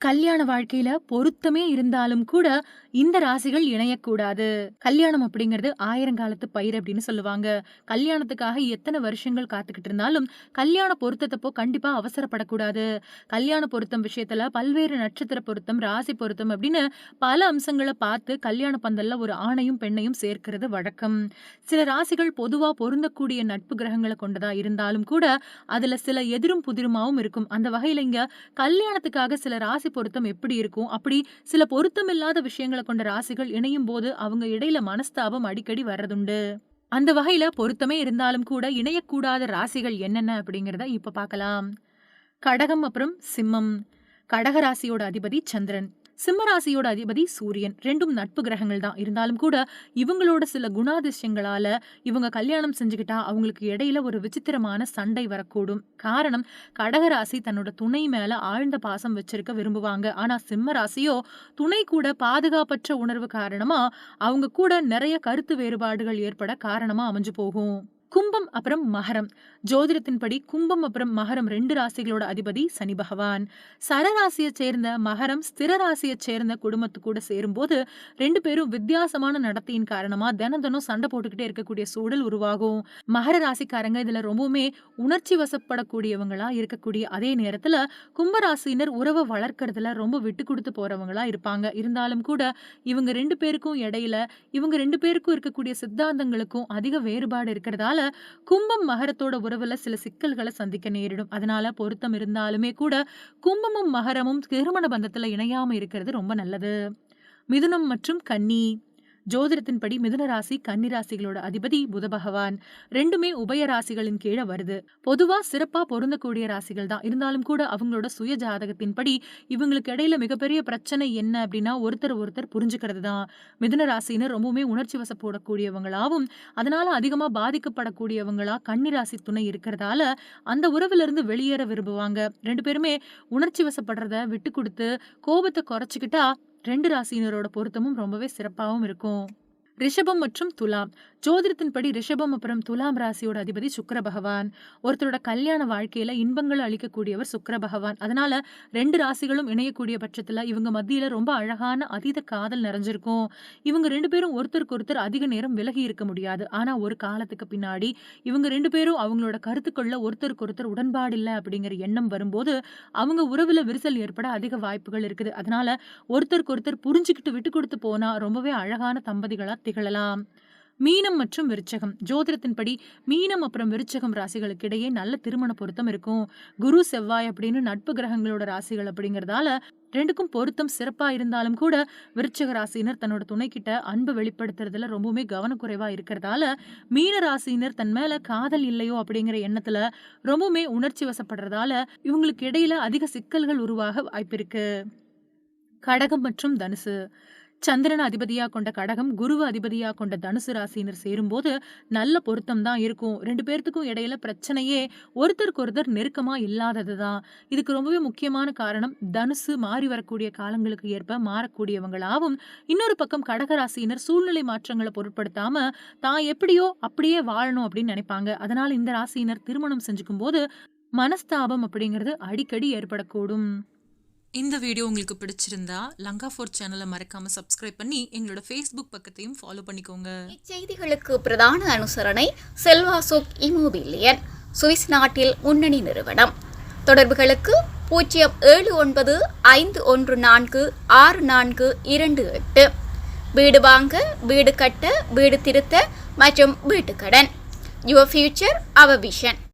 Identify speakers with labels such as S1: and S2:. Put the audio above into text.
S1: கல்யாண வாழ்க்கையில பொருத்தமே இருந்தாலும் கூட இந்த ராசிகள் இணையக்கூடாது. கல்யாணம் அப்படிங்கிறது ஆயிரங்காலத்து பயிர் அப்படின்னு சொல்லுவாங்க. கல்யாணத்துக்காக எத்தனை வருஷங்கள் காத்துக்கிட்டு இருந்தாலும், கல்யாண பொருத்தத்தப்போ கண்டிப்பா அவசரப்படக்கூடாது. கல்யாண பொருத்தம் விஷயத்துல பல்வேறு நட்சத்திர பொருத்தம், ராசி பொருத்தம் அப்படின்னு பல அம்சங்களை பார்த்து கல்யாண பந்தல்ல ஒரு ஆணையும், பெண்ணையும் சேர்க்கிறது வழக்கம். சில ராசிகள் பொதுவா பொருந்தக்கூடிய நட்பு கிரகங்களை கொண்டதா இருந்தாலும் கூட, அதுல சில எதிரும் புதிருமாவும் இருக்கும். அந்த வகையில இங்க கல்யாணத்துக்காக சில ராசி பொருத்தம் எப்படி இருக்கும்? அப்படி சில பொருத்தமில்லாத விஷயங்களை கொண்ட ராசிகள் இணையும்போது, அவங்க இடையில மனஸ்தாபம் அடிக்கடி வர்றதுண்டு. அந்த வகையில பொருத்தமே இருந்தாலும் கூட இணையக்கூடாத ராசிகள் என்னென்ன அப்படிங்கிறத இப்ப பார்க்கலாம். கடகம் அப்புறம் சிம்மம். கடக ராசியோட அதிபதி சந்திரன். சிம்மராசியோட அதிபதி சூரியன். ரெண்டும் நட்பு கிரகங்கள் தான். இருந்தாலும் கூட இவங்களோட சில குணாதிசயங்களால இவங்க கல்யாணம் செஞ்சுக்கிட்டா அவங்களுக்கு இடையில ஒரு விசித்திரமான சண்டை வரக்கூடும். காரணம் கடகராசி தன்னோட துணை மேல ஆழ்ந்த பாசம் வச்சிருக்க விரும்புவாங்க. ஆனா சிம்ம ராசியோ துணை கூட பாதுகாப்பற்ற உணர்வு காரணமா அவங்க கூட நிறைய கருத்து வேறுபாடுகள் ஏற்பட காரணமா அமைஞ்சு போகும். கும்பம் அப்புறம் மகரம். ஜோதிடத்தின்படி கும்பம் அப்புறம் மகரம் ரெண்டு ராசிகளோட அதிபதி சனி பகவான். சரராசியை சேர்ந்த மகரம் ஸ்திர ராசியை சேர்ந்த குடும்பத்து கூட சேரும்போது ரெண்டு பேரும் வித்தியாசமான நடத்தையின் காரணமா தினம் தினம் சண்டை போட்டுக்கிட்டே இருக்கக்கூடிய சூழல் உருவாகும். மகர ராசிக்காரங்க இதுல ரொம்பவுமே உணர்ச்சி வசப்படக்கூடியவங்களா இருக்கக்கூடிய அதே நேரத்துல கும்பராசினர் உறவை வளர்க்கறதுல ரொம்ப விட்டு கொடுத்து போறவங்களா இருப்பாங்க. இருந்தாலும் கூட இவங்க ரெண்டு பேருக்கும் இடையில இவங்க ரெண்டு பேருக்கும் இருக்கக்கூடிய சித்தாந்தங்களுக்கும் அதிக வேறுபாடு இருக்கிறதால கும்பம் மகரத்தோட உறவுல சில சிக்கல்களை சந்திக்க நேரிடும். அதனால பொருத்தம் இருந்தாலுமே கூட கும்பமும் மகரமும் திருமண பந்தத்துல இணையாம இருக்கிறது ரொம்ப நல்லது. மிதுனம் மற்றும் கன்னி. ஜோதிடத்தின்படி மிதுன ராசி, கன்னி ராசிகளோட அதிபதி புத பகவான். ரெண்டுமே உபய ராசிகளின் கீழே வருது. பொதுவா சிறப்பா பொருந்தக்கூடிய ராசிகள் தான். இருந்தாலும் கூட அவங்களோட சுய ஜாதகத்தின்படி இவங்களுக்கு இடையில மிகப்பெரிய பிரச்சனை என்ன அப்படின்னா, ஒருத்தர் ஒருத்தர் புரிஞ்சுக்கிறது தான். மிதுன ராசினர் ரொம்பவுமே உணர்ச்சி வசப்போடக்கூடியவங்களாவும் அதனால அதிகமா பாதிக்கப்படக்கூடியவங்களா கன்னிராசி துணை இருக்கிறதால, அந்த உறவிலிருந்து வெளியேற விரும்புவாங்க. ரெண்டு பேருமே உணர்ச்சி வசப்படுறத விட்டு கொடுத்து கோபத்தை குறைச்சிக்கிட்டா ரெண்டு ராசியினரோட பொருத்தமும் ரொம்பவே சிறப்பாவும் இருக்கும். ரிஷபம் மற்றும் துலாம். ஜோதிடத்தின்படி ரிஷபம் அப்புறம் துலாம் ராசியோட அதிபதி சுக்கர பகவான். ஒருத்தரோட கல்யாண வாழ்க்கையில இன்பங்களை அளிக்கக்கூடியவர் சுக்கர பகவான். அதனால ரெண்டு ராசிகளும் இணையக்கூடிய பட்சத்துல இவங்க மத்தியில ரொம்ப அழகான அதீத காதல் நிறைஞ்சிருக்கும். இவங்க ரெண்டு பேரும் ஒருத்தருக்கு ஒருத்தர் அதிக நேரம் விலகி இருக்க முடியாது. ஆனா ஒரு காலத்துக்கு பின்னாடி இவங்க ரெண்டு பேரும் அவங்களோட கருத்துக்கள்ல ஒருத்தருக்கு ஒருத்தர் உடன்பாடு இல்ல அப்படிங்கிற எண்ணம் வரும்போது, அவங்க உறவுல விரிசல் ஏற்பட அதிக வாய்ப்புகள் இருக்குது. அதனால ஒருத்தருக்கு ஒருத்தர் புரிஞ்சுகிட்டு விட்டு கொடுத்து போனா ரொம்பவே அழகான தம்பதிகளா திகழலாம். மீனம் மற்றும் விருச்சகம். ஜோதிடத்தின்படி மீனம் அப்புறம் விருச்சகம் ராசிகளுக்கு இடையே நல்ல திருமண பொருத்தம் இருக்கும். குரு, செவ்வாய் அப்படின்னு நட்பு கிரகங்களோட ராசிகள் அப்படிங்கிறதால ரெண்டுக்கும் பொருத்தம் சிறப்பா இருந்தாலும் கூட விருச்சக ராசியினர் தன்னோட துணைக்கிட்ட அன்பு வெளிப்படுத்துறதுல ரொம்பவுமே கவனக்குறைவா இருக்கிறதால, மீன ராசியினர் தன் மேல காதல் இல்லையோ அப்படிங்கிற எண்ணத்துல ரொம்பவுமே உணர்ச்சி வசப்படுறதால, இவங்களுக்கு இடையில அதிக சிக்கல்கள் உருவாக வாய்ப்பிருக்கு. கடகம் மற்றும் தனுசு. சந்திரன் அதிபதியா கொண்ட கடகம், குருவு அதிபதியா கொண்ட தனுசு ராசியினர் சேரும்போது நல்ல பொருத்தம் தான் இருக்கும். ரெண்டு பேர்த்துக்கும் இடையில பிரச்சனையே ஒருத்தருக்கு ஒருத்தர் நெருக்கமா இல்லாதது தான். இதுக்கு ரொம்பவே முக்கியமான காரணம் தனுசு மாறி வரக்கூடிய காலங்களுக்கு ஏற்ப மாறக்கூடியவங்களாவும், இன்னொரு பக்கம் கடக ராசியினர் சூழ்நிலை மாற்றங்களை பொருட்படுத்தாம தான் எப்படியோ அப்படியே வாழணும் அப்படின்னு நினைப்பாங்க. அதனால இந்த ராசியினர் திருமணம் செஞ்சுக்கும்போது மனஸ்தாபம் அப்படிங்கிறது அடிக்கடி ஏற்படக்கூடும்.
S2: இந்த வீடியோ உங்களுக்கு பிடிச்சிருந்தா லங்கா ஃபோர் சேனலை மறக்காம சப்ஸ்கிரைப் பண்ணி எங்களோட ஃபேஸ்புக் பக்கத்தையும் ஃபாலோ பண்ணிக்கோங்க.
S3: இச்செய்திகளுக்கு பிரதான அனுசரணை செல்வா சுக் இமோபிலியன் சுவிஸ் நாட்டில் முன்னணி நிறுவனம். தொடர்புகளுக்கு பூஜ்ஜியம் ஏழு ஒன்பது ஐந்து ஒன்று நான்கு ஆறு நான்கு இரண்டு எட்டு. வீடு வாங்க வீடு கட்ட வீடு திருத்த மற்றும் வீட்டுக்கடன். Your future our vision